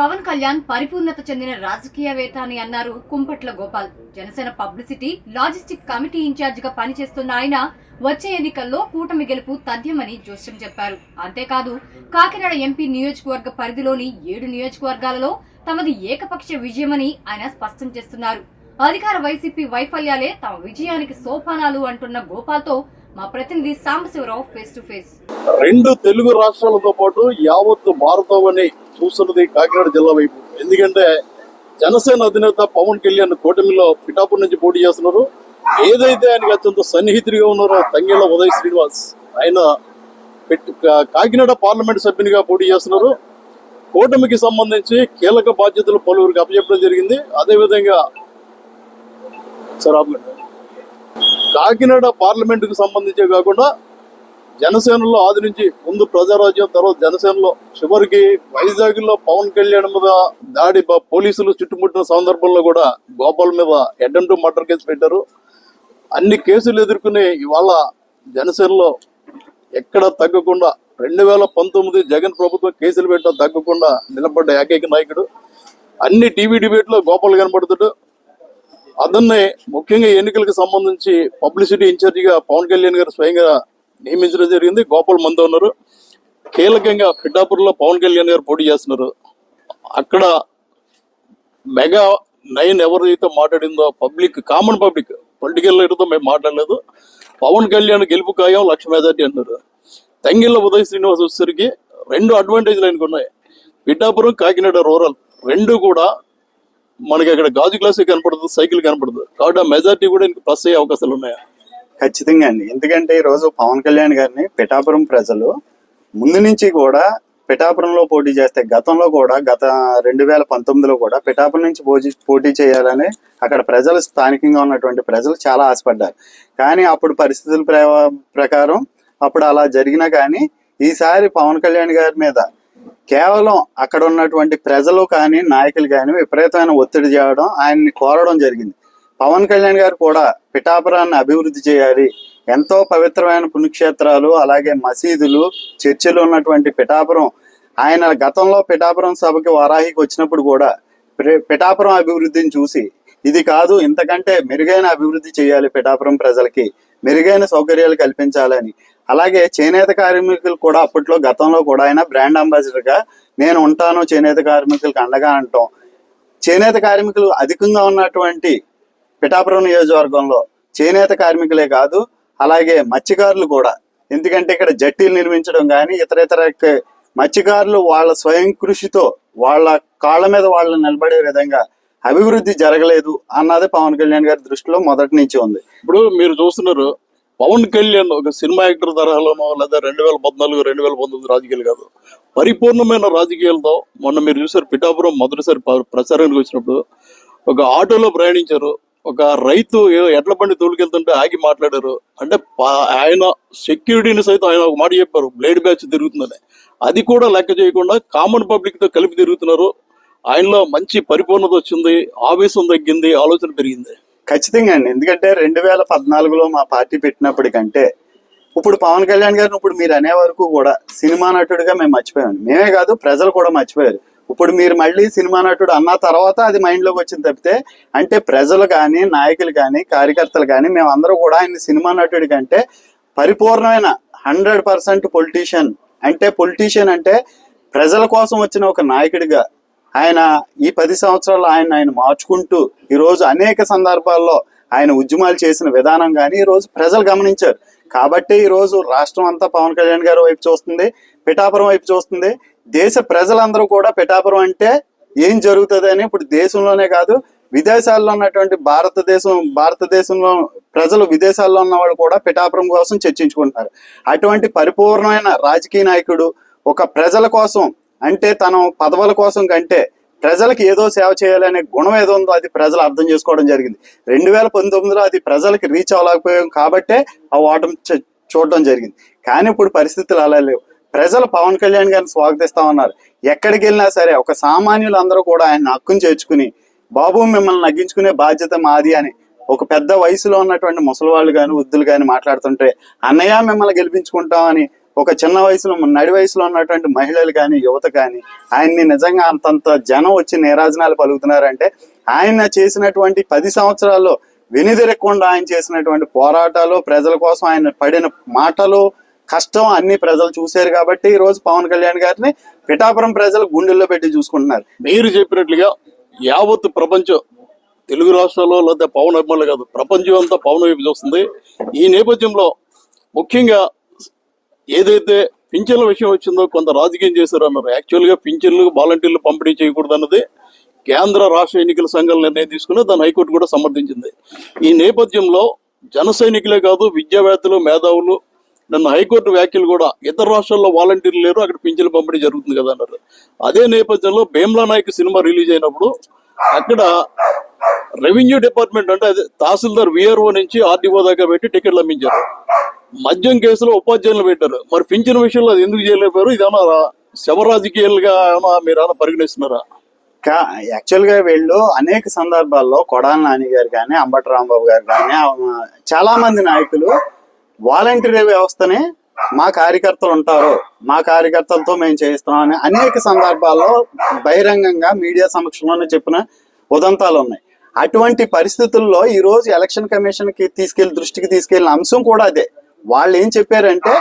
పవన్ కళ్యాణ్ పరిపూర్ణత చెందిన రాజకీయవేత్త అని అన్నారు Kumpatla Gopal. Janasena publicity logistic committee ఇన్ఛార్జిగా పనిచేస్తున్న ఆయన వచ్చే ఎన్నికల్లో కూటమి గెలుపు తథ్యమని జోస్యం చెప్పారు. అంతేకాదు కాకినాడ ఎంపీ నియోజకవర్గ పరిధిలోని ఏడు నియోజకవర్గాలలో తమది ఏకపక్ష విజయమని ఆయన స్పష్టం చేస్తున్నారు. అధికార వైసీపీ వైఫల్యాలే తమ విజయానికి సోపానాలు అంటున్న గోపాల్తో మా ప్రతినిధి సాంబశివరావు ఫేస్ టు ఫేస్ రెండు తెలుగు రాష్ట్రాలతో పాటు యావత్ భారతం అని చూస్తున్నది కాకినాడ జిల్లా వైపు. ఎందుకంటే జనసేన అధినేత పవన్ కళ్యాణ్ కూటమిలో పిఠాపురం నుంచి పోటీ చేస్తున్నారు. ఏదైతే ఆయనకి అత్యంత సన్నిహితుడిగా ఉన్నారో తంగేళ్ళ ఉదయ్ శ్రీనివాస్ ఆయన కాకినాడ పార్లమెంట్ సభ్యునిగా పోటీ చేస్తున్నారు. కూటమికి సంబంధించి కీలక బాధ్యతలు పలువురికి అప్పచెప్పడం జరిగింది. అదేవిధంగా సరే కాకినాడ పార్లమెంట్కు సంబంధించే కాకుండా జనసేనలో ఆది నుంచి ముందు ప్రజారాజ్యం తర్వాత జనసేనలో చివరికి వైజాగ్లో పవన్ కళ్యాణ్ మీద దాడి పోలీసులు చుట్టుముట్టిన సందర్భంలో కూడా గోపాల్ మీద అటెంప్ట్ మర్డర్ కేసు పెట్టారు. అన్ని కేసులు ఎదుర్కొని ఇవాళ జనసేనలో ఎక్కడ తగ్గకుండా రెండు వేల పంతొమ్మిది జగన్ ప్రభుత్వం కేసులు పెట్టడం తగ్గకుండా నిలబడ్డ ఏకైక నాయకుడు. అన్ని టీవీ డిబేట్లో గోపాల్ కనబడుతాడు అదన్నే ముఖ్యంగా ఎన్నికలకు సంబంధించి పబ్లిసిటీ ఇన్ఛార్జిగా పవన్ కళ్యాణ్ గారు స్వయంగా నియమించడం జరిగింది. గోపాల్ మంది ఉన్నారు. కీలకంగా పిఠాపురంలో పవన్ కళ్యాణ్ గారు పోటీ చేస్తున్నారు. అక్కడ మెగా నైన్ ఎవరైతే మాట్లాడిందో పబ్లిక్ కామన్ పబ్లిక్ పొలిటికల్ లీడర్తో మేము మాట్లాడలేదు. పవన్ కళ్యాణ్ గెలుపు ఖాయం లక్ష మెజార్టీ అన్నారు. తంగిళ్ళ ఉదయ్ శ్రీనివాస్ వచ్చేసరికి రెండు అడ్వాంటేజ్లు ఆయనకు ఉన్నాయి. పిఠాపురం కాకినాడ రూరల్ రెండు కూడా మనకి అక్కడ గాజు గ్లాస్ కనపడుతుంది సైకిల్ కనపడుతుంది కాబట్టి ఆ మెజార్టీ కూడా ఇంక ప్లస్ అయ్యే అవకాశాలు ఉన్నాయా? ఖచ్చితంగా అండి. ఎందుకంటే ఈ రోజు పవన్ కళ్యాణ్ గారిని పిఠాపురం ప్రజలు ముందు నుంచి కూడా పిఠాపురంలో పోటీ చేస్తే గతంలో కూడా గత రెండు వేల పంతొమ్మిదిలో కూడా పిఠాపురం నుంచి పోటీ పోటీ చేయాలని అక్కడ ప్రజలు స్థానికంగా ఉన్నటువంటి ప్రజలు చాలా ఆశపడ్డారు. కానీ అప్పుడు పరిస్థితుల ప్ర- ప్రకారం అప్పుడు అలా జరిగినా కానీ ఈసారి పవన్ కళ్యాణ్ గారి మీద కేవలం అక్కడ ఉన్నటువంటి ప్రజలు కానీ నాయకులు కానీ విపరీతమైన ఒత్తిడి చేయడం ఆయన్ని కోరడం జరిగింది. పవన్ కళ్యాణ్ గారు కూడా పిఠాపురాన్ని అభివృద్ధి చేయాలి. ఎంతో పవిత్రమైన పుణ్యక్షేత్రాలు అలాగే మసీదులు చర్చిలు ఉన్నటువంటి పిఠాపురం. ఆయన గతంలో పిఠాపురం సభకి వారాహికి వచ్చినప్పుడు కూడా పిఠాపురం అభివృద్ధిని చూసి ఇది కాదు ఇంతకంటే మెరుగైన అభివృద్ధి చేయాలి పిఠాపురం ప్రజలకి. మెరుగైన సౌకర్యాలు కల్పించాలని. అలాగే చేనేత కార్మికులు కూడా అప్పట్లో గతంలో కూడా ఆయన బ్రాండ్ అంబాసిడర్గా నేను ఉంటాను చేనేత కార్మికులకు అండగా అంటాం చేనేత కార్మికులు అధికంగా ఉన్నటువంటి పిఠాపురం నియోజకవర్గంలో చేనేత కార్మికులే కాదు అలాగే మత్స్యకారులు కూడా. ఎందుకంటే ఇక్కడ జట్టీలు నిర్మించడం కానీ ఇతర ఇతర మత్స్యకారులు వాళ్ళ స్వయం కృషితో వాళ్ళ కాళ్ళ మీద వాళ్ళు నిలబడే విధంగా అభివృద్ధి జరగలేదు అన్నది పవన్ కళ్యాణ్ గారి దృష్టిలో మొదటి నుంచి ఉంది. ఇప్పుడు మీరు చూస్తున్నారు పవన్ కళ్యాణ్ ఒక సినిమా యాక్టర్ తరహాలోనో లేదా రెండు వేల పద్నాలుగు రెండు వేల పంతొమ్మిది రాజకీయాలు కాదు. పరిపూర్ణమైన రాజకీయాలతో మొన్న మీరు చూసారు పిఠాపురం మొదటిసారి ప్రచారానికి వచ్చినప్పుడు ఒక ఆటోలో ప్రయాణించారు. ఒక రైతు ఎడ్ల బండి తోలుకెళ్తుంటే ఆగి మాట్లాడారు. అంటే ఆయన సెక్యూరిటీని సైతం ఆయన ఒక మాట చెప్పారు. బ్లేడ్ బ్యాచ్ తిరుగుతుందని. అది కూడా లెక్క చేయకుండా కామన్ పబ్లిక్తో కలిపి తిరుగుతున్నారు. ఆయనలో మంచి పరిపూర్ణత వచ్చింది. ఆవేశం తగ్గింది. ఆలోచన పెరిగింది. ఖచ్చితంగా అండి. ఎందుకంటే రెండు వేల పద్నాలుగులో మా పార్టీ పెట్టినప్పటికంటే ఇప్పుడు పవన్ కళ్యాణ్ గారిని ఇప్పుడు మీరు అనే వరకు కూడా సినిమా నటుడిగా మేము మర్చిపోయాం మేమే కాదు ప్రజలు కూడా మర్చిపోయారు. ఇప్పుడు మీరు మళ్ళీ సినిమా నటుడు అన్న తర్వాత అది మైండ్లోకి వచ్చింది తప్పితే అంటే ప్రజలు కానీ నాయకులు కానీ కార్యకర్తలు కానీ మేమందరూ కూడా ఆయన సినిమా నటుడి కంటే పరిపూర్ణమైన హండ్రెడ్ పర్సెంట్ పొలిటీషియన్. అంటే పొలిటీషియన్ అంటే ప్రజల కోసం వచ్చిన ఒక నాయకుడిగా ఆయన ఈ పది సంవత్సరాలు ఆయన ఆయన మార్చుకుంటూ ఈరోజు అనేక సందర్భాల్లో ఆయన ఉద్యమాలు చేసిన విధానం కానీ ఈరోజు ప్రజలు గమనించారు. కాబట్టి ఈరోజు రాష్ట్రం అంతా పవన్ కళ్యాణ్ గారి వైపు చూస్తుంది పిఠాపురం వైపు చూస్తుంది. దేశ ప్రజలందరూ కూడా పిఠాపురం అంటే ఏం జరుగుతుంది అని ఇప్పుడు దేశంలోనే కాదు విదేశాల్లో ఉన్నటువంటి భారతదేశం భారతదేశంలో ప్రజలు విదేశాల్లో ఉన్న వాళ్ళు కూడా పిఠాపురం కోసం చర్చించుకుంటున్నారు. అటువంటి పరిపూర్ణమైన రాజకీయ నాయకుడు ఒక ప్రజల కోసం అంటే తను పదవుల కోసం కంటే ప్రజలకు ఏదో సేవ చేయాలనే గుణం ఏదో ఉందో అది ప్రజలు అర్థం చేసుకోవడం జరిగింది. రెండు వేల పంతొమ్మిదిలో అది ప్రజలకి రీచ్ అవ్వలేకపోయాం కాబట్టే ఆ ఓటమి చూడడం జరిగింది. కానీ ఇప్పుడు పరిస్థితులు అలా లేవు. ప్రజలు పవన్ కళ్యాణ్ గారిని స్వాగతిస్తా ఉన్నారు ఎక్కడికి వెళ్ళినా సరే ఒక సామాన్యులు అందరూ కూడా ఆయన హక్కును చేర్చుకుని బాబు మిమ్మల్ని నగ్గించుకునే బాధ్యత మాది అని ఒక పెద్ద వయసులో ఉన్నటువంటి ముసలి వాళ్ళు కానీ వృద్ధులు కానీ మాట్లాడుతుంటే అన్నయ్య మిమ్మల్ని గెలిపించుకుంటామని ఒక చిన్న వయసులో నడి వయసులో ఉన్నటువంటి మహిళలు కానీ యువత కానీ ఆయన్ని నిజంగా అంతంత జనం వచ్చి నీరాజనాలు పలుకుతున్నారంటే ఆయన చేసినటువంటి పది సంవత్సరాల్లో వెనుదిరగకుండా ఆయన చేసినటువంటి పోరాటాలు ప్రజల కోసం ఆయన పడిన మాటలు కష్టం అన్ని ప్రజలు చూశారు కాబట్టి ఈ రోజు పవన్ కళ్యాణ్ గారిని పిఠాపురం ప్రజలు గుండెల్లో పెట్టి చూసుకుంటున్నారు. మీరు చెప్పినట్లుగా యావత్ ప్రపంచం తెలుగు రాష్ట్రాల్లో లేదా పవన్ అభిమానులు కాదు ప్రపంచం అంతా పవన్ వైపు చూస్తుంది. ఈ నేపథ్యంలో ముఖ్యంగా ఏదైతే పింఛన్ల విషయం వచ్చిందో కొంత రాజకీయం చేశారు అన్నారు. యాక్చువల్గా పింఛన్లు వాలంటీర్లు పంపిణీ చేయకూడదు అన్నది కేంద్ర రాష్ట్ర ఎన్నికల సంఘాలు నిర్ణయం తీసుకుని దాన్ని హైకోర్టు కూడా సమర్థించింది. ఈ నేపథ్యంలో జన సైనికులే కాదు విద్యావేత్తలు మేధావులు నన్ను హైకోర్టు వ్యాఖ్యలు కూడా ఇతర రాష్ట్రాల్లో వాలంటీర్లు లేరు అక్కడ పింఛన్లు పంపిణీ జరుగుతుంది కదా అన్నారు. అదే నేపథ్యంలో భీమ్లా నాయక్ సినిమా రిలీజ్ అయినప్పుడు అక్కడ రెవెన్యూ డిపార్ట్మెంట్ అంటే అదే తహసీల్దార్ విఆర్ఓ నుంచి ఆర్డీఓ దాకా పెట్టి టికెట్లు అమ్మించారు. మద్యం కేసులో ఉపాధ్యాయులు పెట్టారు. మరి పింఛన్ విషయంలో అది ఎందుకు చేయలేపారు ఇదేమన్నా శవ రాజకీయాలుగా ఏమన్నా మీరు ఏమైనా పరిగణిస్తున్నారా? కా యాక్చువల్గా వీళ్ళు అనేక సందర్భాల్లో కొడాల నాని గారు కానీ అంబటి రాంబాబు గారు కానీ చాలా మంది నాయకులు వాలంటీర్ వ్యవస్థని మా కార్యకర్తలు ఉంటారు. మా కార్యకర్తలతో మేము చేయిస్తున్నాం అని అనేక సందర్భాల్లో బహిరంగంగా మీడియా సమక్షంలోనే చెప్పిన ఉదంతాలు ఉన్నాయి. అటువంటి పరిస్థితుల్లో ఈ రోజు ఎలక్షన్ కమిషన్కి తీసుకెళ్ళి దృష్టికి తీసుకెళ్ళిన అంశం కూడా అదే. వాళ్ళు ఏం చెప్పారంటే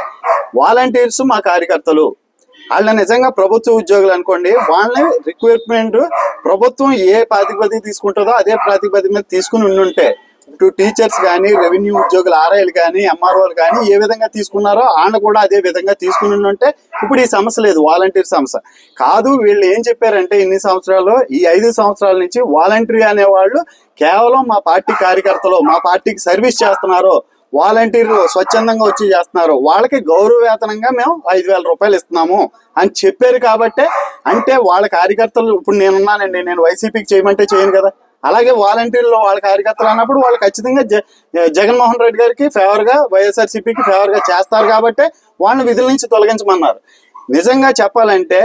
వాలంటీర్స్ మా కార్యకర్తలు. వాళ్ళ నిజంగా ప్రభుత్వ ఉద్యోగులు అనుకోండి వాళ్ళని రిక్రూట్మెంట్ ప్రభుత్వం ఏ ప్రాతిపదిక తీసుకుంటుందో అదే ప్రాతిపదిక మీద తీసుకుని ఉండుంటే ఇటు టీచర్స్ కానీ రెవెన్యూ ఉద్యోగులు ఆర్ఐలు కానీ ఎంఆర్ఓలు కానీ ఏ విధంగా తీసుకున్నారో వాళ్ళు కూడా అదే విధంగా తీసుకుని ఉండుంటే ఇప్పుడు ఈ సమస్య లేదు వాలంటీర్ సమస్య. కాదు వీళ్ళు ఏం చెప్పారంటే ఇన్ని సంవత్సరాలు ఈ ఐదు సంవత్సరాల నుంచి వాలంటీర్ అనేవాళ్ళు కేవలం మా పార్టీ కార్యకర్తలు మా పార్టీకి సర్వీస్ చేస్తున్నారు వాలంటీర్లు స్వచ్ఛందంగా వచ్చి చేస్తున్నారు. వాళ్ళకి గౌరవ వేతనంగా మేము ఐదు వేల రూపాయలు ఇస్తున్నాము అని చెప్పారు కాబట్టే అంటే వాళ్ళ కార్యకర్తలు ఇప్పుడు నేనున్నానండి నేను వైసీపీకి చేయమంటే చేయను కదా. అలాగే వాలంటీర్లు వాళ్ళ కార్యకర్తలు అన్నప్పుడు వాళ్ళు ఖచ్చితంగా జ జగన్మోహన్ రెడ్డి గారికి ఫేవర్గా వైఎస్ఆర్సీపీకి ఫేవర్గా చేస్తారు కాబట్టి వాళ్ళని విధుల నుంచి తొలగించమన్నారు. నిజంగా చెప్పాలంటే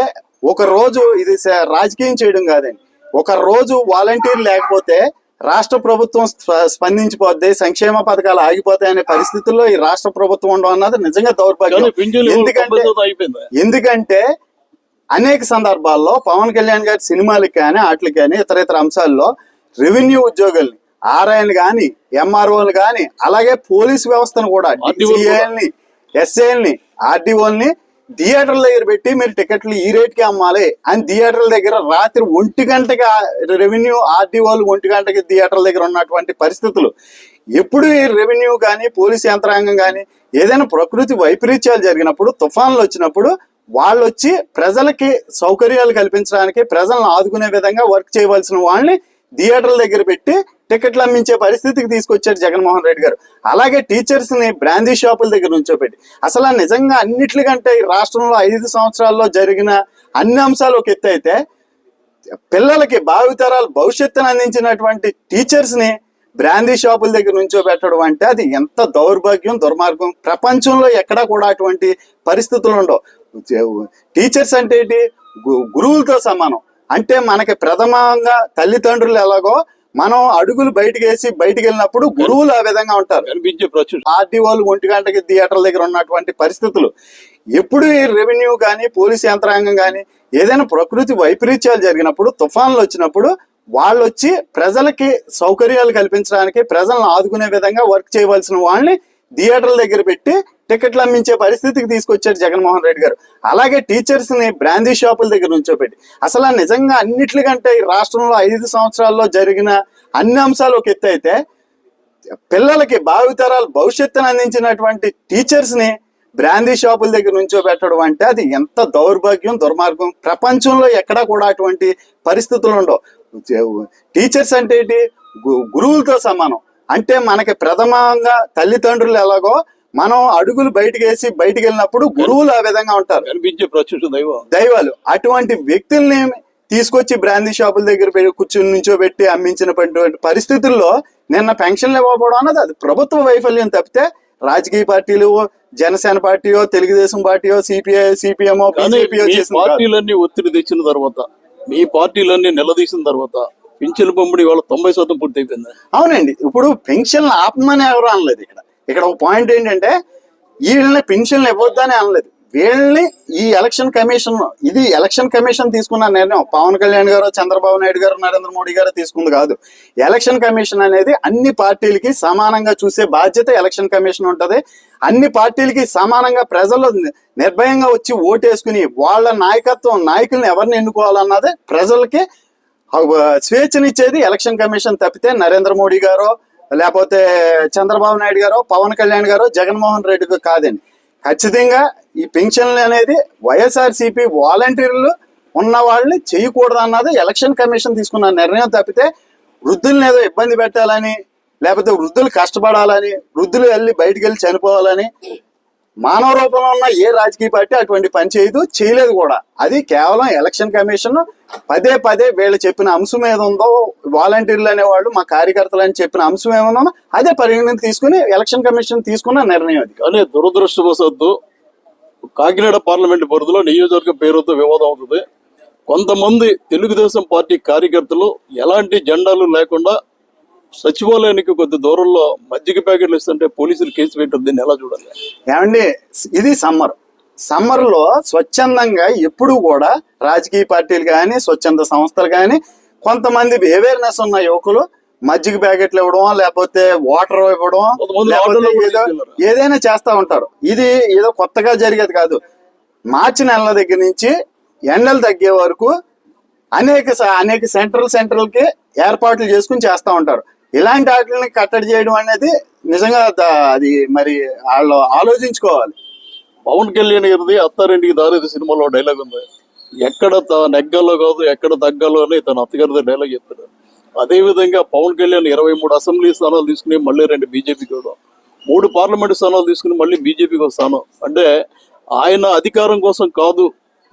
ఒక రోజు ఇది రాజకీయం చేయడం కాదండి. ఒక రోజు వాలంటీర్ లేకపోతే రాష్ట్ర ప్రభుత్వం స్ప- స్పందించిపోద్ది సంక్షేమ పథకాలు ఆగిపోతాయనే పరిస్థితుల్లో ఈ రాష్ట్ర ప్రభుత్వం ఉండడం అన్నది నిజంగా దౌర్భాగ్యం. ఎందుకంటే ఎందుకంటే అనేక సందర్భాల్లో పవన్ కళ్యాణ్ గారి సినిమాలకి కానీ వాటికి కానీ ఇతర ఇతర అంశాల్లో రెవెన్యూ ఉద్యోగుల్ని ఆర్ఐని కానీ ఎంఆర్ఓలు కానీ అలాగే పోలీస్ వ్యవస్థను కూడా ఎస్ఐల్ని ఆర్డీఓల్ని థియేటర్ల దగ్గర పెట్టి మీరు టికెట్లు ఈ రేట్కి అమ్మాలి అని థియేటర్ల దగ్గర రాత్రి ఒంటి గంటకి రెవెన్యూ ఆర్డీఓలు ఒంటి గంటకి థియేటర్ల దగ్గర ఉన్నటువంటి పరిస్థితులు. ఎప్పుడు ఈ రెవెన్యూ కానీ పోలీస్ యంత్రాంగం కానీ ఏదైనా ప్రకృతి వైపరీత్యాలు జరిగినప్పుడు తుఫాన్లు వచ్చినప్పుడు వాళ్ళు వచ్చి ప్రజలకి సౌకర్యాలు కల్పించడానికి ప్రజలను ఆదుకునే విధంగా వర్క్ చేయవలసిన వాళ్ళని థియేటర్ల దగ్గర పెట్టి టికెట్లు అమ్మించే పరిస్థితికి తీసుకొచ్చారు జగన్మోహన్ రెడ్డి గారు. అలాగే టీచర్స్ని బ్రాందీ షాపుల దగ్గర నుంచోపెట్టి. అసలు నిజంగా అన్నిటికంటే ఈ రాష్ట్రంలో ఐదు సంవత్సరాల్లో జరిగిన అన్ని అంశాలు ఒక ఎత్తు అయితే పిల్లలకి భావితరాలు భవిష్యత్తును అందించినటువంటి టీచర్స్ని బ్రాందీ షాపుల దగ్గర నుంచో పెట్టడం అంటే అది ఎంత దౌర్భాగ్యం దుర్మార్గం. ప్రపంచంలో ఎక్కడా కూడా అటువంటి పరిస్థితులు ఉండవు. టీచర్స్ అంటే ఏంటి? గు- గురువులతో సమానం. అంటే మనకి ప్రథమంగా తల్లిదండ్రులు ఎలాగో మనం అడుగులు బయటకు వేసి బయటికి వెళ్ళినప్పుడు గురువులు ఆ విధంగా ఉంటారు. కనిపించే ప్రచురణ ఆర్టీఓలు ఒంటి గంటకి థియేటర్ల దగ్గర ఉన్నటువంటి పరిస్థితులు. ఎప్పుడు ఈ రెవెన్యూ కానీ పోలీస్ యంత్రాంగం కానీ ఏదైనా ప్రకృతి వైపరీత్యాలు జరిగినప్పుడు తుఫాన్లు వచ్చినప్పుడు వాళ్ళు వచ్చి ప్రజలకి సౌకర్యాలు కల్పించడానికి ప్రజలను ఆదుకునే విధంగా వర్క్ చేయవలసిన వాళ్ళని థియేటర్ల దగ్గర పెట్టి టికెట్లు అమ్మించే పరిస్థితికి తీసుకొచ్చారు జగన్మోహన్ రెడ్డి గారు. అలాగే టీచర్స్ని బ్రాందీ షాపుల దగ్గర నుంచోపెట్టి అసలు నిజంగా అన్నిటికంటే ఈ రాష్ట్రంలో ఐదు సంవత్సరాల్లో జరిగిన అన్ని అంశాలు ఒక ఎత్తు అయితే పిల్లలకి భావితరాలు భవిష్యత్తును అందించినటువంటి టీచర్స్ని బ్రాందీ షాపుల దగ్గర నుంచో పెట్టడం అంటే అది ఎంత దౌర్భాగ్యం దుర్మార్గం. ప్రపంచంలో ఎక్కడా కూడా అటువంటి పరిస్థితులు ఉండవు. టీచర్స్ అంటే ఏంటి? గు- గురువులతో సమానం. అంటే మనకి ప్రథమంగా తల్లిదండ్రులు ఎలాగో మనం అడుగులు బయటకు వేసి బయటికి వెళ్ళినప్పుడు గురువులు ఆ విధంగా ఉంటారు. కనిపించే ప్రచురణ దైవం. దైవాలు. అటువంటి వ్యక్తుల్ని తీసుకొచ్చి బ్రాందీ షాపుల దగ్గర కూర్చుని నుంచోబెట్టి అమ్మించినటువంటి పరిస్థితుల్లో నిన్న పెన్షన్లు ఇవ్వకపోవడం అన్నది అది ప్రభుత్వ వైఫల్యం తప్పితే రాజకీయ పార్టీలు జనసేన పార్టీయో తెలుగుదేశం పార్టీయో సిపిఐ సిపిఎంఓ బీజేపీయో. పార్టీలన్నీ ఒత్తిడి తెచ్చిన తర్వాత మీ పార్టీలన్నీ నిలదీసిన తర్వాత పింఛన్ పంపిణీ వాళ్ళ తొంభై శాతం పూర్తి అయిపోయింది అవునండి. ఇప్పుడు పెన్షన్లు ఆపమని ఎవరు అనలేదు ఇక్కడ. ఇక్కడ ఒక పాయింట్ ఏంటంటే వీళ్ళని పెన్షన్లు ఇవ్వద్దని అనలేదు. వీళ్ళని ఈ ఎలక్షన్ కమిషన్ ఇది ఎలక్షన్ కమిషన్ తీసుకున్న నిర్ణయం. పవన్ కళ్యాణ్ గారు చంద్రబాబు నాయుడు గారు నరేంద్ర మోడీ గారు తీసుకుంది కాదు. ఎలక్షన్ కమిషన్ అనేది అన్ని పార్టీలకి సమానంగా చూసే బాధ్యత ఎలక్షన్ కమిషన్ ఉంటుంది. అన్ని పార్టీలకి సమానంగా ప్రజలు నిర్భయంగా వచ్చి ఓటేసుకుని వాళ్ళ నాయకత్వం నాయకులను ఎవరిని ఎన్నుకోవాలన్నది ప్రజలకి స్వేచ్ఛనిచ్చేది ఎలక్షన్ కమిషన్ తప్పితే నరేంద్ర మోడీ గారో లేకపోతే చంద్రబాబు నాయుడు గారో పవన్ కళ్యాణ్ గారో జగన్మోహన్ రెడ్డి కాదండి. ఖచ్చితంగా ఈ పెన్షన్లు అనేది వైఎస్ఆర్సీపీ వాలంటీర్లు ఉన్న వాళ్ళని చేయకూడదు అన్నది ఎలక్షన్ కమిషన్ తీసుకున్న నిర్ణయం తప్పితే వృద్ధుల్ని ఏదో ఇబ్బంది పెట్టాలని లేకపోతే వృద్ధులు కష్టపడాలని వృద్ధులు వెళ్ళి బయటికి వెళ్ళి చనిపోవాలని మానవ రూపంలో ఉన్న ఏ రాజకీయ పార్టీ అటువంటి పని చేయదు చేయలేదు కూడా. అది కేవలం ఎలక్షన్ కమిషన్ పదే పదే వీళ్ళు చెప్పిన అంశం ఏదో వాలంటీర్లు అనేవాళ్ళు మా కార్యకర్తలు అని చెప్పిన అంశం ఏమన్నా అదే పరిగణన తీసుకుని ఎలక్షన్ కమిషన్ తీసుకున్న నిర్ణయం అది. కానీ దురదృష్టవశాత్తు కాకినాడ పార్లమెంట్ పరిధిలో నియోజకవర్గ పేరుతో వివాదం అవుతుంది. కొంతమంది తెలుగుదేశం పార్టీ కార్యకర్తలు ఎలాంటి జెండాలు లేకుండా సచివాలయానికి కొద్ది దూరంలో మజ్జిగ ప్యాకెట్లు ఇస్తుంటే పోలీసులు కేసు పెట్టింది. దీన్ని ఎలా చూడాలి? ఏమండి ఇది సమ్మర్. సమ్మర్లో స్వచ్ఛందంగా ఎప్పుడు కూడా రాజకీయ పార్టీలు కానీ స్వచ్ఛంద సంస్థలు కానీ కొంతమంది అవేర్నెస్ ఉన్న యువకులు మజ్జిగ ప్యాకెట్లు ఇవ్వడం లేకపోతే వాటర్ ఇవ్వడం. ఏదైనా చేస్తా ఉంటారు. ఇది ఏదో కొత్తగా జరిగేది కాదు. మార్చి నెలల దగ్గర నుంచి ఎండలు తగ్గే వరకు అనేక అనేక సెంట్రల్ సెంట్రల్కి ఏర్పాట్లు చేసుకుని చేస్తా ఉంటారు. ఇలాంటి వాటిని కట్టడి చేయడం అనేది నిజంగా అది మరి వాళ్ళు ఆలోచించుకోవాలి. పవన్ కళ్యాణ్ గారిది అత్తారింటికి దారేది సినిమాలో డైలాగ్ ఉంది. ఎక్కడ నెగ్గలో కాదు ఎక్కడ తగ్గాలో అని తన అత్తగారిది డైలాగ్ చెప్తాడు. అదే విధంగా పవన్ కళ్యాణ్ ఇరవై మూడు అసెంబ్లీ స్థానాలు తీసుకుని మళ్ళీ రెండు బీజేపీకి వద్దాం మూడు పార్లమెంట్ స్థానాలు తీసుకుని మళ్ళీ బీజేపీకి వస్తాను అంటే ఆయన అధికారం కోసం కాదు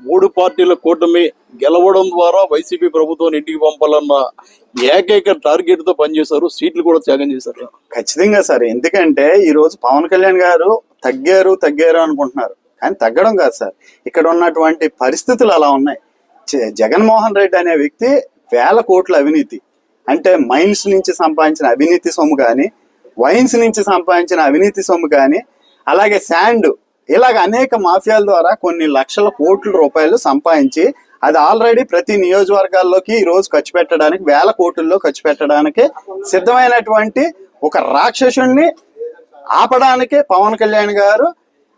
మూడు పార్టీల కూటమి గెలవడం ద్వారా వైసీపీ ప్రభుత్వాన్ని ఇంటికి పంపాలన్న ఏకైక టార్గెట్తో పనిచేశారు. సీట్లు కూడా త్యాగం చేశారు. ఖచ్చితంగా సార్. ఎందుకంటే ఈ రోజు పవన్ కళ్యాణ్ గారు తగ్గారు తగ్గారు అనుకుంటున్నారు. కానీ తగ్గడం కాదు సార్. ఇక్కడ ఉన్నటువంటి పరిస్థితులు అలా ఉన్నాయి. జ- జగన్మోహన్ రెడ్డి అనే వ్యక్తి వేల కోట్ల అవినీతి. అంటే మైన్స్ నుంచి సంపాదించిన అవినీతి సొమ్ము కానీ వైన్స్ నుంచి సంపాదించిన అవినీతి సొమ్ము కానీ అలాగే శాండ్ ఇలాగ అనేక మాఫియాల ద్వారా కొన్ని లక్షల కోట్ల రూపాయలు సంపాదించి అది ఆల్రెడీ ప్రతి నియోజకవర్గాల్లోకి ఈ రోజు ఖర్చు పెట్టడానికి వేల కోట్లలో ఖర్చు పెట్టడానికి సిద్ధమైనటువంటి ఒక రాక్షసుణ్ణి ఆపడానికి పవన్ కళ్యాణ్ గారు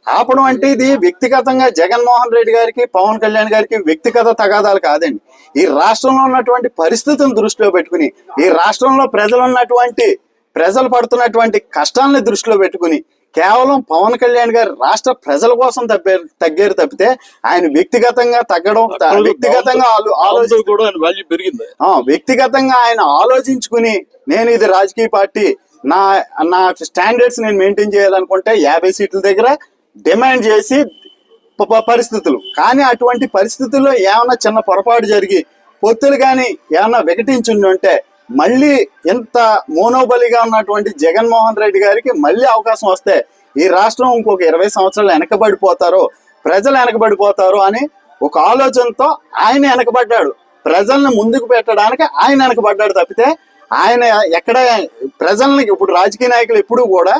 ఆపడం అంటే ఇది వ్యక్తిగతంగా జగన్మోహన్ రెడ్డి గారికి పవన్ కళ్యాణ్ గారికి వ్యక్తిగత తగాదాలు కాదండి. ఈ రాష్ట్రంలో ఉన్నటువంటి పరిస్థితులను దృష్టిలో పెట్టుకుని ఈ రాష్ట్రంలో ప్రజలు ఉన్నటువంటి ప్రజలు పడుతున్నటువంటి కష్టాలని దృష్టిలో పెట్టుకుని కేవలం పవన్ కళ్యాణ్ గారు రాష్ట్ర ప్రజల కోసం తగ్గారు తగ్గారు తప్పితే ఆయన వ్యక్తిగతంగా తగ్గడం వ్యక్తిగతంగా పెరిగింది. ఆ, వ్యక్తిగతంగా ఆయన ఆలోచించుకుని నేను ఇది రాజకీయ పార్టీ నా నా స్టాండర్డ్స్ నేను మెయింటైన్ చేయాలనుకుంటే యాభై సీట్ల దగ్గర డిమాండ్ చేసి పరిస్థితులు. కానీ అటువంటి పరిస్థితుల్లో ఏమైనా చిన్న పొరపాటు జరిగి పొత్తులు కానీ ఏమైనా వికటించి ఉంటే మళ్ళీ ఎంత మోనోబలిగా ఉన్నటువంటి జగన్మోహన్ రెడ్డి గారికి మళ్ళీ అవకాశం వస్తే ఈ రాష్ట్రం ఇంకొక ఇరవై సంవత్సరాలు వెనకబడిపోతారో ప్రజలు వెనకబడిపోతారు అని ఒక ఆలోచనతో ఆయన వెనకబడ్డాడు. ప్రజల్ని ముందుకు పెట్టడానికి ఆయన వెనకబడ్డాడు తప్పితే ఆయన ఎక్కడ ప్రజల్ని ఇప్పుడు రాజకీయ నాయకులు ఎప్పుడు కూడా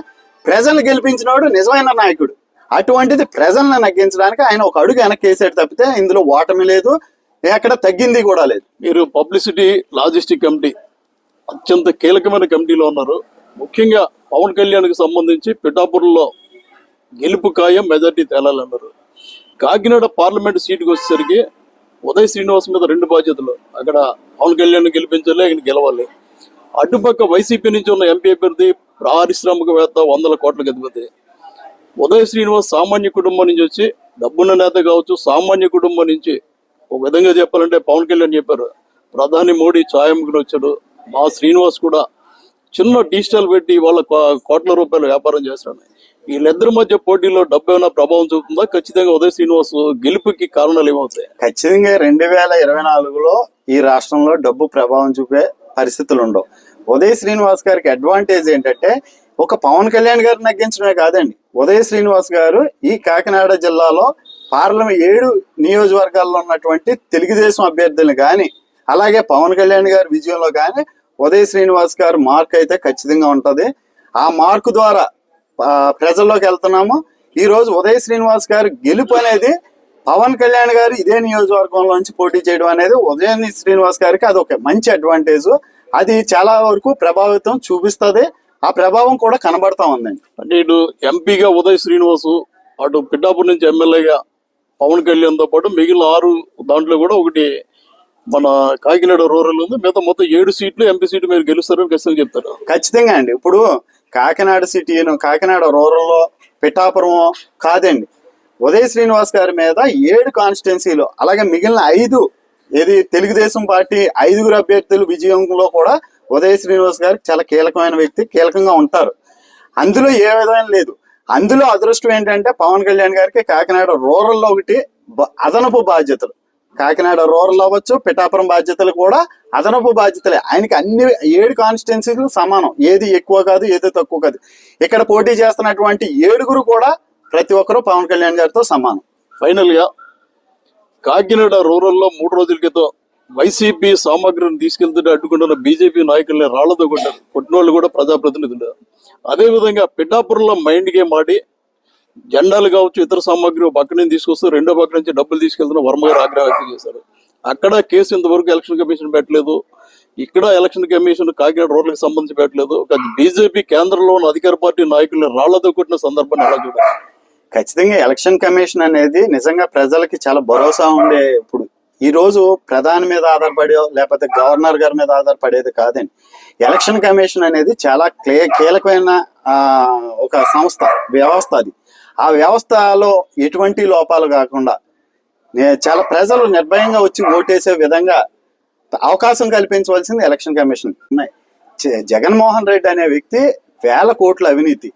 ప్రజల్ని గెలిపించినవాడు నిజమైన నాయకుడు. అటువంటిది ప్రజల్ని నగ్గించడానికి ఆయన ఒక అడుగు వెనక్కి వేసాడు తప్పితే ఇందులో ఓటమి లేదు ఎక్కడ తగ్గింది కూడా లేదు. మీరు పబ్లిసిటీ లాజిస్టిక్ కమిటీ అత్యంత కీలకమైన కమిటీలో ఉన్నారు. ముఖ్యంగా పవన్ కళ్యాణ్కి సంబంధించి పిఠాపురంలో గెలుపు ఖాయం మెజార్టీ తేలాలన్నారు. కాకినాడ పార్లమెంట్ సీటుకు వచ్చేసరికి ఉదయ్ శ్రీనివాస్ మీద రెండు బాధ్యతలు. అక్కడ పవన్ కళ్యాణ్ గెలిపించాలి ఆయన గెలవాలి. అటుపక్క వైసీపీ నుంచి ఉన్న ఎంపీ అభ్యర్థి పారిశ్రామికవేత్త వందల కోట్ల అధిపతి ఉదయ్ శ్రీనివాస్ సామాన్య కుటుంబం నుంచి వచ్చి డబ్బున్న నేత కావచ్చు సామాన్య కుటుంబం నుంచి ఒక విధంగా చెప్పాలంటే పవన్ కళ్యాణ్ చెప్పారు. ప్రధాని మోడీ ఛాయముకుని వచ్చాడు మా శ్రీనివాస్ కూడా చిన్న డిజిటల్ పెట్టి వాళ్ళ కో- కోట్ల రూపాయల వ్యాపారం చేస్తాడు వీళ్ళిద్దరి మధ్య పోటీలో డబ్బు ఏమైనా ప్రభావం చూపుతుందా? ఖచ్చితంగా ఉదయ్ శ్రీనివాస్ గెలుపుకి కారణాలు ఏమవుతాయి? ఖచ్చితంగా రెండు వేల ఇరవై నాలుగులో ఈ రాష్ట్రంలో డబ్బు ప్రభావం చూపే పరిస్థితులు ఉండవు. ఉదయ్ శ్రీనివాస్ గారికి అడ్వాంటేజ్ ఏంటంటే ఒక పవన్ కళ్యాణ్ గారిని నగ్గించడమే కాదండి. ఉదయ శ్రీనివాస్ గారు ఈ కాకినాడ జిల్లాలో పార్లమెంట్ ఏడు నియోజకవర్గాల్లో ఉన్నటువంటి తెలుగుదేశం అభ్యర్థులు కానీ అలాగే పవన్ కళ్యాణ్ గారి విజయంలో కానీ ఉదయ్ శ్రీనివాస్ గారు మార్క్ అయితే ఖచ్చితంగా ఉంటుంది. ఆ మార్కు ద్వారా ప్రజల్లోకి వెళ్తున్నాము. ఈ రోజు ఉదయ్ శ్రీనివాస్ గారు గెలుపు అనేది పవన్ కళ్యాణ్ గారు ఇదే నియోజకవర్గంలోంచి పోటీ చేయడం అనేది ఉదయ్ శ్రీనివాస్ గారికి అది ఒక మంచి అడ్వాంటేజ్. అది చాలా వరకు ప్రభావితం చూపిస్తుంది. ఆ ప్రభావం కూడా కనబడతా ఉందండి. అంటే ఇటు ఎంపీగా ఉదయ్ శ్రీనివాసు అటు పిఠాపూర్ నుంచి ఎమ్మెల్యేగా పవన్ కళ్యాణ్తో పాటు మిగిలిన ఆరు దాంట్లో కూడా ఒకటి మన కాకినాడ రూరల్ ఉంది. మిగతా మొత్తం ఏడు సీట్లు ఎంపీ సీట్లు మీరు గెలుస్తారని ఖచ్చితంగా చెప్తారు. ఖచ్చితంగా అండి. ఇప్పుడు కాకినాడ సిటీను కాకినాడ రూరల్లో పిఠాపురం కాదండి. ఉదయ శ్రీనివాస్ గారి మీద ఏడు కాన్స్టిట్యున్సీలు అలాగే మిగిలిన ఐదు ఏది తెలుగుదేశం పార్టీ ఐదుగురు అభ్యర్థులు విజయంలో కూడా ఉదయ శ్రీనివాస్ గారు చాలా కీలకమైన వ్యక్తి కీలకంగా ఉంటారు. అందులో ఏ విధమైన లేదు. అందులో అదృష్టం ఏంటంటే పవన్ కళ్యాణ్ గారికి కాకినాడ రూరల్లో ఒకటి అదనపు బాధ్యతలు. కాకినాడ రూరల్ అవ్వచ్చు పిఠాపురం బాధ్యతలు కూడా అదనపు బాధ్యతలే. ఆయనకి అన్ని ఏడు కాన్స్టిట్యున్సీలు సమానం. ఏది ఎక్కువ కాదు ఏది తక్కువ కాదు. ఇక్కడ పోటీ చేస్తున్నటువంటి ఏడుగురు కూడా ప్రతి ఒక్కరూ పవన్ కళ్యాణ్ గారితో సమానం. ఫైనల్గా కాకినాడ రూరల్లో మూడు రోజుల క్రితం వైసీపీ సామాగ్రిని తీసుకెళ్తుంటే అడ్డుకుంటున్న బీజేపీ నాయకుల్ని రాళ్ళతో కొట్టారు కొట్టిన వాళ్ళు కూడా ప్రజాప్రతినిధులు. అదే విధంగా పిఠాపురంలో మైండ్ గేమ్ ఆడి జెండాలు కావచ్చు ఇతర సామాగ్రి ఒక పక్క నుంచి తీసుకొస్తూ రెండో పక్క నుంచి డబ్బులు తీసుకెళ్తున్న వర్మ గారు ఆగ్రహం వ్యక్తం చేశారు. అక్కడ కేసు ఇంతవరకు ఎలక్షన్ కమిషన్ పెట్టలేదు. ఇక్కడ ఎలక్షన్ కమిషన్ కాకినాడ రోడ్లకు సంబంధించి పెట్టలేదు. ఒక బీజేపీ కేంద్రంలో ఉన్న అధికార పార్టీ నాయకులు రాళ్ళతో కొట్టిన సందర్భాన్ని ఎలా చూడాలి? ఖచ్చితంగా ఎలక్షన్ కమిషన్ అనేది నిజంగా ప్రజలకి చాలా భరోసా ఉండే ఇప్పుడు. ఈ రోజు ప్రధాని మీద ఆధారపడే లేకపోతే గవర్నర్ గారి మీద ఆధారపడేది కాదండి. ఎలక్షన్ కమిషన్ అనేది చాలా క్లే కీలకమైన ఒక సంస్థ వ్యవస్థ అది. ఆ వ్యవస్థలో ఎటువంటి లోపాలు కాకుండా నే- చాలా ప్రజలు నిర్భయంగా వచ్చి ఓటేసే విధంగా అవకాశం కల్పించవలసింది ఎలక్షన్ కమిషన్. ఉన్నాయి. జగన్మోహన్ రెడ్డి అనే వ్యక్తి వేల కోట్ల అవినీతి.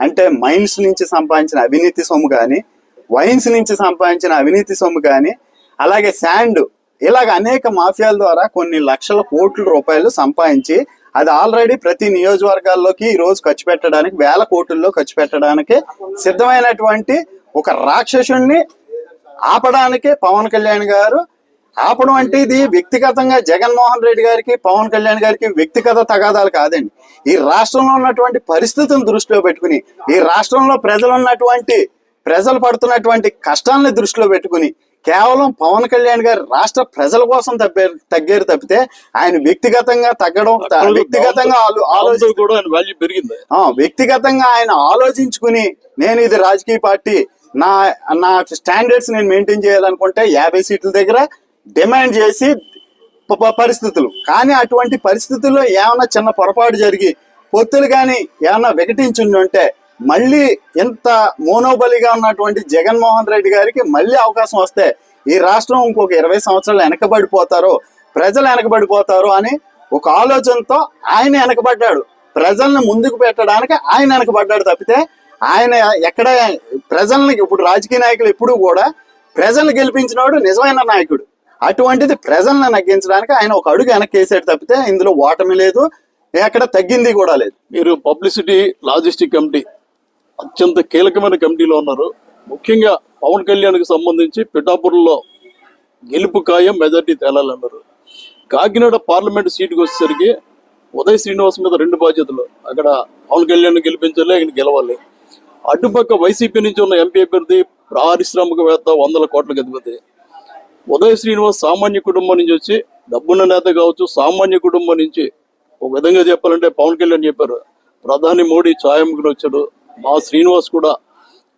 అంటే మైన్స్ నుంచి సంపాదించిన అవినీతి సొమ్ము కానీ వైన్స్ నుంచి సంపాదించిన అవినీతి సొమ్ము కానీ అలాగే శాండ్ ఇలాగ అనేక మాఫియాల ద్వారా కొన్ని లక్షల కోట్ల రూపాయలు సంపాదించి అది ఆల్రెడీ ప్రతి నియోజకవర్గాల్లోకి ఈ రోజు ఖర్చు పెట్టడానికి వేల కోట్లలో ఖర్చు పెట్టడానికి సిద్ధమైనటువంటి ఒక రాక్షసుణ్ణి ఆపడానికి పవన్ కళ్యాణ్ గారు ఆపడం అంటే ఇది వ్యక్తిగతంగా జగన్మోహన్ రెడ్డి గారికి పవన్ కళ్యాణ్ గారికి వ్యక్తిగత తగాదాలు కాదండి. ఈ రాష్ట్రంలో ఉన్నటువంటి పరిస్థితులను దృష్టిలో పెట్టుకుని ఈ రాష్ట్రంలో ప్రజలు ఉన్నటువంటి ప్రజలు పడుతున్నటువంటి కష్టాలని దృష్టిలో పెట్టుకుని కేవలం పవన్ కళ్యాణ్ గారు రాష్ట్ర ప్రజల కోసం తగ్గారు తగ్గారు తప్పితే ఆయన వ్యక్తిగతంగా తగ్గడం వ్యక్తిగతంగా పెరిగింది. ఆ, వ్యక్తిగతంగా ఆయన ఆలోచించుకుని నేను ఇది రాజకీయ పార్టీ నా నా స్టాండర్డ్స్ నేను మెయింటైన్ చేయాలనుకుంటే యాభై సీట్ల దగ్గర డిమాండ్ చేసి పరిస్థితులు. కానీ అటువంటి పరిస్థితుల్లో ఏమైనా చిన్న పొరపాటు జరిగి పొత్తులు కానీ ఏమైనా వికటించుండి ఉంటే మళ్ళీ ఎంత మోనోబలిగా ఉన్నటువంటి జగన్మోహన్ రెడ్డి గారికి మళ్ళీ అవకాశం వస్తే ఈ రాష్ట్రం ఇంకొక ఇరవై సంవత్సరాలు వెనకబడిపోతారు ప్రజలు వెనకబడిపోతారు అని ఒక ఆలోచనతో ఆయన వెనకబడ్డాడు. ప్రజల్ని ముందుకు పెట్టడానికి ఆయన వెనకబడ్డాడు తప్పితే ఆయన ఎక్కడ ప్రజల్ని ఇప్పుడు రాజకీయ నాయకులు ఎప్పుడు కూడా ప్రజల్ని గెలిపించినవాడు నిజమైన నాయకుడు. అటువంటిది ప్రజల్ని నగ్గించడానికి ఆయన ఒక అడుగు వెనక్కి వేసాడు తప్పితే ఇందులో ఓటమి లేదు ఎక్కడ తగ్గింది కూడా లేదు. మీరు పబ్లిసిటీ లాజిస్టిక్ కమిటీ అత్యంత కీలకమైన కమిటీలో ఉన్నారు. ముఖ్యంగా పవన్ కళ్యాణ్కి సంబంధించి పిఠాపురంలో గెలుపు ఖాయం మెజార్టీ తేలాలన్నారు. కాకినాడ పార్లమెంట్ సీటుకు వచ్చేసరికి ఉదయ్ శ్రీనివాస్ మీద రెండు బాధ్యతలు. అక్కడ పవన్ కళ్యాణ్ గెలిపించాలి ఆయన గెలవాలి. అటుపక్క వైసీపీ నుంచి ఉన్న ఎంపీ అభ్యర్థి పారిశ్రామికవేత్త వందల కోట్ల అధిపతి ఉదయ్ శ్రీనివాస్ సామాన్య కుటుంబం నుంచి వచ్చి డబ్బున్న నేత కావచ్చు సామాన్య కుటుంబం నుంచి ఒక విధంగా చెప్పాలంటే పవన్ కళ్యాణ్ చెప్పారు. ప్రధాని మోడీ ఛాయముకుని వచ్చాడు మా శ్రీనివాస్ కూడా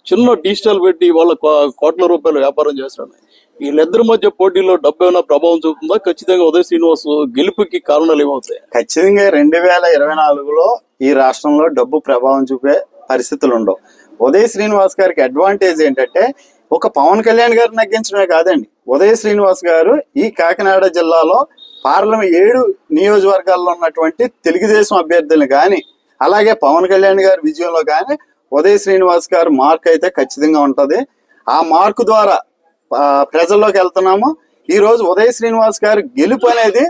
చిన్న డిజిటల్ పెట్టి వాళ్ళ కో- కోట్ల రూపాయలు వ్యాపారం చేస్తాడు వీళ్ళిద్దరి మధ్య పోటీలో డబ్బు ఏమైనా ప్రభావం చూపుతుందా? ఖచ్చితంగా ఉదయ శ్రీనివాస్ గెలుపుకి కారణాలు ఏమవుతాయి? ఖచ్చితంగా రెండు వేల ఇరవై నాలుగులో ఈ రాష్ట్రంలో డబ్బు ప్రభావం చూపే పరిస్థితులు ఉండవు. ఉదయ శ్రీనివాస్ గారికి అడ్వాంటేజ్ ఏంటంటే ఒక పవన్ కళ్యాణ్ గారు నగ్గించడమే కాదండి. ఉదయ శ్రీనివాస్ గారు ఈ కాకినాడ జిల్లాలో పార్లమెంట్ ఏడు నియోజకవర్గాల్లో ఉన్నటువంటి తెలుగుదేశం అభ్యర్థులను కానీ అలాగే పవన్ కళ్యాణ్ గారి విజయంలో కానీ ఉదయ శ్రీనివాస్ గారు మార్క్ అయితే ఖచ్చితంగా ఉంటుంది. ఆ మార్కు ద్వారా ప్రజల్లోకి వెళ్తున్నాము. ఈ రోజు శ్రీనివాస్ గారి గెలుపు అనేది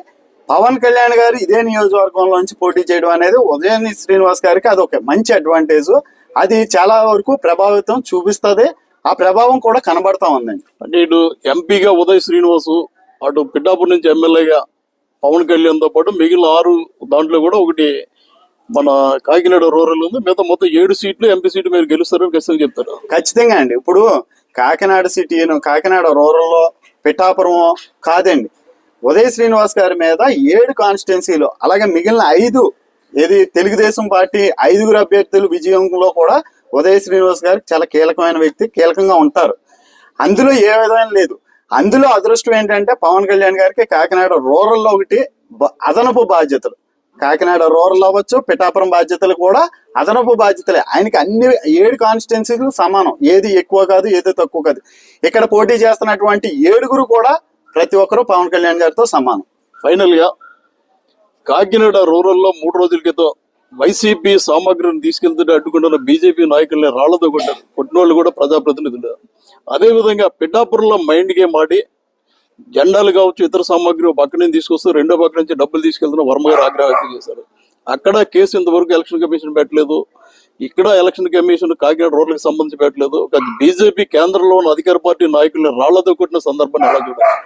పవన్ కళ్యాణ్ గారు ఇదే నియోజకవర్గంలో నుంచి పోటీ చేయడం అనేది ఉదయ్ శ్రీనివాస్ గారికి అది ఒక మంచి అడ్వాంటేజ్. అది చాలా వరకు ప్రభావితం చూపిస్తుంది. ఆ ప్రభావం కూడా కనబడతా ఉందండి. అంటే ఇటు ఎంపీగా ఉదయ్ శ్రీనివాసు అటు పిఠాపూర్ నుంచి ఎమ్మెల్యేగా పవన్ కళ్యాణ్తో పాటు మిగిలిన ఆరు దాంట్లో కూడా ఒకటి మన కాకినాడ రూరల్ ఉంది. మిగతా మొత్తం ఏడు సీట్లు ఎంపీ సీట్లు మీరు గెలుస్తారని ఖచ్చితంగా చెప్తారు. ఖచ్చితంగా అండి. ఇప్పుడు కాకినాడ సిటీను కాకినాడ రూరల్లో పిఠాపురం కాదండి. ఉదయ శ్రీనివాస్ గారి మీద ఏడు కాన్స్టిట్యున్సీలు అలాగే మిగిలిన ఐదు ఏది తెలుగుదేశం పార్టీ ఐదుగురు అభ్యర్థులు విజయంలో కూడా ఉదయ శ్రీనివాస్ గారు చాలా కీలకమైన వ్యక్తి కీలకంగా ఉంటారు. అందులో ఏ విధమైన లేదు. అందులో అదృష్టం ఏంటంటే పవన్ కళ్యాణ్ గారికి కాకినాడ రూరల్లో ఒకటి అదనపు బాధ్యతలు. కాకినాడ రూరల్ అవ్వచ్చు పిఠాపురం బాధ్యతలు కూడా అదనపు బాధ్యతలే. ఆయనకి అన్ని ఏడు కాన్స్టిట్యున్సీలు సమానం. ఏది ఎక్కువ కాదు ఏది తక్కువ కాదు. ఇక్కడ పోటీ చేస్తున్నటువంటి ఏడుగురు కూడా ప్రతి ఒక్కరూ పవన్ కళ్యాణ్ గారితో సమానం. ఫైనల్గా కాకినాడ రూరల్లో మూడు రోజుల క్రితం వైసీపీ సామాగ్రిని తీసుకెళ్తుంటే అడ్డుకుంటున్న బీజేపీ నాయకుల్ని రాళ్ళతో కొట్టారు కొట్టిన వాళ్ళు కూడా ప్రజాప్రతినిధులు. అదే విధంగా పిఠాపురంలో మైండ్ గేమ్ ఆడి జెండాలు కావచ్చు ఇతర సామాగ్రి ఒక పక్క నుంచి తీసుకొస్తూ రెండో పక్క నుంచి డబ్బులు తీసుకెళ్తున్న వర్మ గారు ఆగ్రహం వ్యక్తం చేశారు. అక్కడ కేసు ఇంతవరకు ఎలక్షన్ కమిషన్ పెట్టలేదు. ఇక్కడ ఎలక్షన్ కమిషన్ కాకినాడ రోడ్లకు సంబంధించి పెట్టలేదు. ఒక బీజేపీ కేంద్రంలో ఉన్న అధికార పార్టీ నాయకులు రాళ్ళతో కొట్టిన సందర్భాన్ని ఎలా చూడాలి?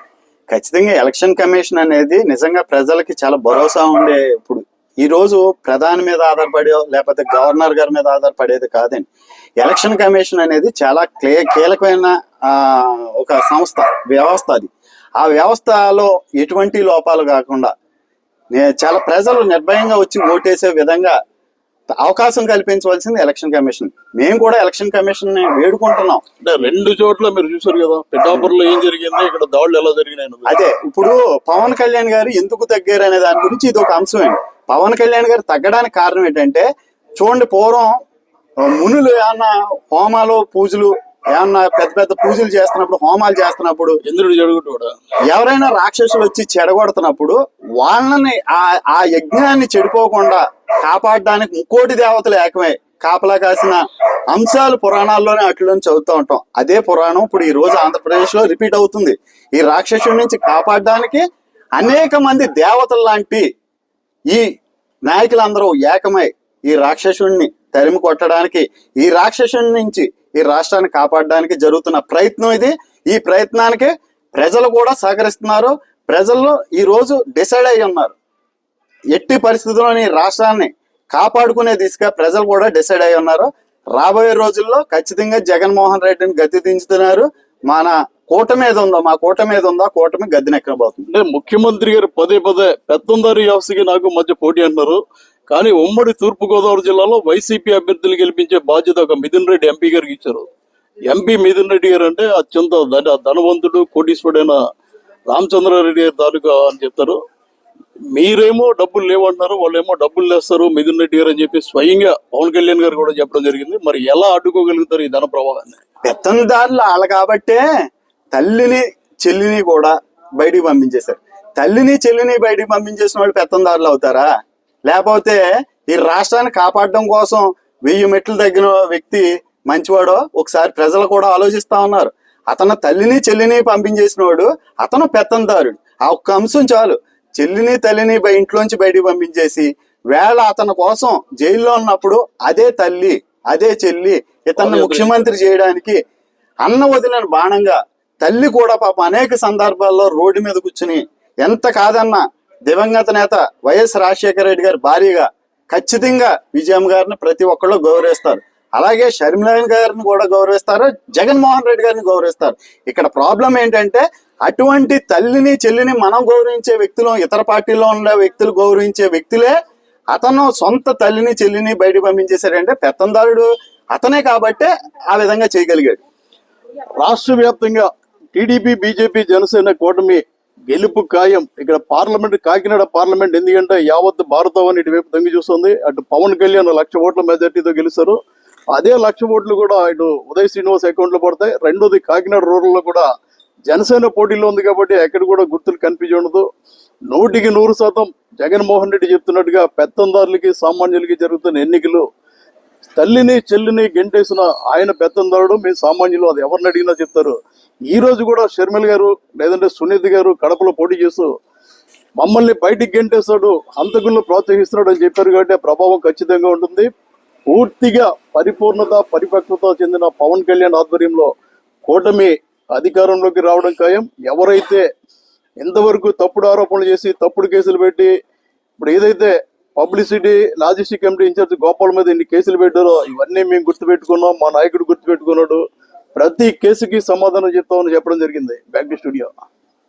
ఖచ్చితంగా ఎలక్షన్ కమిషన్ అనేది నిజంగా ప్రజలకి చాలా భరోసా ఉండే ఇప్పుడు ఈ రోజు ప్రధాని మీద ఆధారపడే లేకపోతే గవర్నర్ గారి మీద ఆధారపడేది కాదండి. ఎలక్షన్ కమిషన్ అనేది చాలా క్లే కీలకమైన ఆ, ఒక సంస్థ వ్యవస్థ అది. ఆ వ్యవస్థలో ఎటువంటి లోపాలు కాకుండా నే- చాలా ప్రజలు నిర్భయంగా వచ్చి ఓటేసే విధంగా అవకాశం కల్పించవలసింది ఎలక్షన్ కమిషన్. మేము కూడా ఎలక్షన్ కమిషన్ వేడుకుంటున్నాం. అంటే రెండు చోట్ల మీరు చూసారు కదా పిఠాపురంలో ఏం జరిగింది ఇక్కడ దాడులు ఎలా జరిగినాయి. అదే ఇప్పుడు పవన్ కళ్యాణ్ గారు ఎందుకు తగ్గారు అనే దాని గురించి ఇది ఒక అంశం అండి. పవన్ కళ్యాణ్ గారు తగ్గడానికి కారణం ఏంటంటే చూడండి పూర్వం మునులు ఏమన్నా హోమాలు పూజలు ఏమన్నా పెద్ద పెద్ద పూజలు చేస్తున్నప్పుడు హోమాలు చేస్తున్నప్పుడు ఇంద్రుడు జరుగుతూ ఎవరైనా రాక్షసులు వచ్చి చెడగొడుతున్నప్పుడు వాళ్ళని ఆ ఆ యజ్ఞాన్ని చెడిపోకుండా కాపాడడానికి ముక్కోటి దేవతలు ఏకమై. కాపలా కాసిన అంశాలు పురాణాల్లోనే అట్లని చదువుతూ ఉంటాం. అదే పురాణం ఇప్పుడు ఈ రోజు ఆంధ్రప్రదేశ్లో రిపీట్ అవుతుంది. ఈ రాక్షసుడి నుంచి కాపాడడానికి అనేక మంది దేవతలు లాంటి ఈ నాయకులందరూ ఏకమై ఈ రాక్షసుడిని తరిమి కొట్టడానికి ఈ రాక్షసుడి నుంచి ఈ రాష్ట్రాన్ని కాపాడడానికి జరుగుతున్న ప్రయత్నం ఇది. ఈ ప్రయత్నానికి ప్రజలు కూడా సహకరిస్తున్నారు. ప్రజలు ఈ రోజు డిసైడ్ అయి ఉన్నారు. ఎట్టి పరిస్థితుల్లోని ఈ రాష్ట్రాన్ని కాపాడుకునే దిశగా ప్రజలు కూడా డిసైడ్ అయి ఉన్నారు. రాబోయే రోజుల్లో ఖచ్చితంగా జగన్మోహన్ రెడ్డిని గద్దె దించుతున్నారు. మన కూటమి ఏది ఉందో మా కూటమి ఏది ఉందో ఆ కూటమి గద్దెనెక్కబోతుంది. అంటే ముఖ్యమంత్రి గారు పదే పదే పెత్తందారి వ్యవస్థకి నాకు మధ్య పోటీ అంటున్నారు. కానీ ఉమ్మడి తూర్పు గోదావరి జిల్లాలో వైసీపీ అభ్యర్థులు గెలిపించే బాధ్యత ఒక మిథున్ రెడ్డి ఎంపీ గారికి ఇచ్చారు. ఎంపీ మిథున్ రెడ్డి గారు అంటే అత్యంత ధనవంతుడు కోటీశ్వరుడైన రామచంద్రారెడ్డి గారి తాలూకా అని చెప్తారు. మీరేమో డబ్బులు లేవంటున్నారు వాళ్ళేమో డబ్బులు లేస్తారు మిథున్ రెడ్డి గారు అని చెప్పి స్వయంగా పవన్ కళ్యాణ్ గారు కూడా చెప్పడం జరిగింది. మరి ఎలా అడ్డుకోగలుగుతారు ఈ ధన ప్రవాహాన్ని? పెత్తందారులు వాళ్ళ కాబట్టే తల్లిని చెల్లిని కూడా బయటికి పంపించేశారు. తల్లిని చెల్లిని బయటికి పంపించేసిన వాళ్ళు పెత్తందారులు అవుతారా? లేకపోతే ఈ రాష్ట్రాన్ని కాపాడడం కోసం వెయ్యి మెట్లు తగ్గిన వ్యక్తి మంచివాడో ఒకసారి ప్రజలు కూడా ఆలోచిస్తా ఉన్నారు. అతను తల్లిని చెల్లిని పంపించేసిన వాడు అతను పెత్తందారుడు. ఆ ఒక్క అంశం చాలు. చెల్లిని తల్లిని ఇంట్లోంచి బయటికి పంపించేసి వేళ అతని కోసం జైల్లో ఉన్నప్పుడు అదే తల్లి అదే చెల్లి ఇతన్ని ముఖ్యమంత్రి చేయడానికి అన్న వదిలిన బాణంగా తల్లి కూడా పాప అనేక సందర్భాల్లో రోడ్డు మీద కూర్చుని ఎంత కాదన్నా దివంగత నేత వైఎస్ రాజశేఖర రెడ్డి గారి భార్యగా ఖచ్చితంగా విజయం గారిని ప్రతి ఒక్కళ్ళు గౌరవిస్తారు. అలాగే షర్మిల గారిని కూడా గౌరవిస్తారు జగన్మోహన్ రెడ్డి గారిని గౌరవిస్తారు. ఇక్కడ ప్రాబ్లం ఏంటంటే అటువంటి తల్లిని చెల్లిని మనం గౌరవించే వ్యక్తులు ఇతర పార్టీలో ఉన్న వ్యక్తులు గౌరవించే వ్యక్తులే అతను సొంత తల్లిని చెల్లిని బయట పంపించేశాడంటే పెత్తందారుడు అతనే కాబట్టే ఆ విధంగా చేయగలిగాడు. రాష్ట్ర వ్యాప్తంగా టీడీపీ బీజేపీ జనసేన కూటమి గెలుపు ఖాయం. ఇక్కడ పార్లమెంట్ కాకినాడ పార్లమెంట్ ఎందుకంటే యావత్ భారతవని ఇటువైపు తొంగి చూస్తుంది. అటు పవన్ కళ్యాణ్ లక్ష ఓట్ల మెజార్టీతో గెలుస్తారు. అదే లక్ష ఓట్లు కూడా ఇటు ఉదయ్ శ్రీనివాస్ అకౌంట్లో పడతాయి. రెండోది కాకినాడ రూరల్లో కూడా జనసేన పోటీలో ఉంది కాబట్టి ఎక్కడ కూడా గుర్తులు కనిపించి ఉండదు. నూటికి నూరు శాతం జగన్మోహన్ రెడ్డి చెప్తున్నట్టుగా పెత్తందారులకి సామాన్యులకి జరుగుతున్న ఎన్నికలు తల్లిని చెల్లిని గెంటేసిన ఆయన పెత్తందారుడు మీ సామాన్యులు అది ఎవరిని అడిగినా చెప్తారు. ఈ రోజు కూడా షర్మిల గారు లేదంటే సునీత్ గారు కడపలో పోటీ చేస్తూ మమ్మల్ని బయటికి గెంటేస్తాడు హంతకులను ప్రోత్సహిస్తున్నాడు అని చెప్పారు కాబట్టి ప్రభావం ఖచ్చితంగా ఉంటుంది. పూర్తిగా పరిపూర్ణత పరిపక్వత చెందిన పవన్ కళ్యాణ్ ఆధ్వర్యంలో కూటమి అధికారంలోకి రావడం ఖాయం. ఎవరైతే ఎంతవరకు తప్పుడు ఆరోపణలు చేసి తప్పుడు కేసులు పెట్టి ఇప్పుడు ఏదైతే publicity logistic committee incharge Gopal మీద ఎన్ని కేసులు పెట్టారో ఇవన్నీ మేము గుర్తుపెట్టుకున్నాం. మా నాయకుడు గుర్తుపెట్టుకున్నాడు. ప్రతి కేసుకి సమాధానం చెప్తామని చెప్పడం జరిగింది. Bank studio.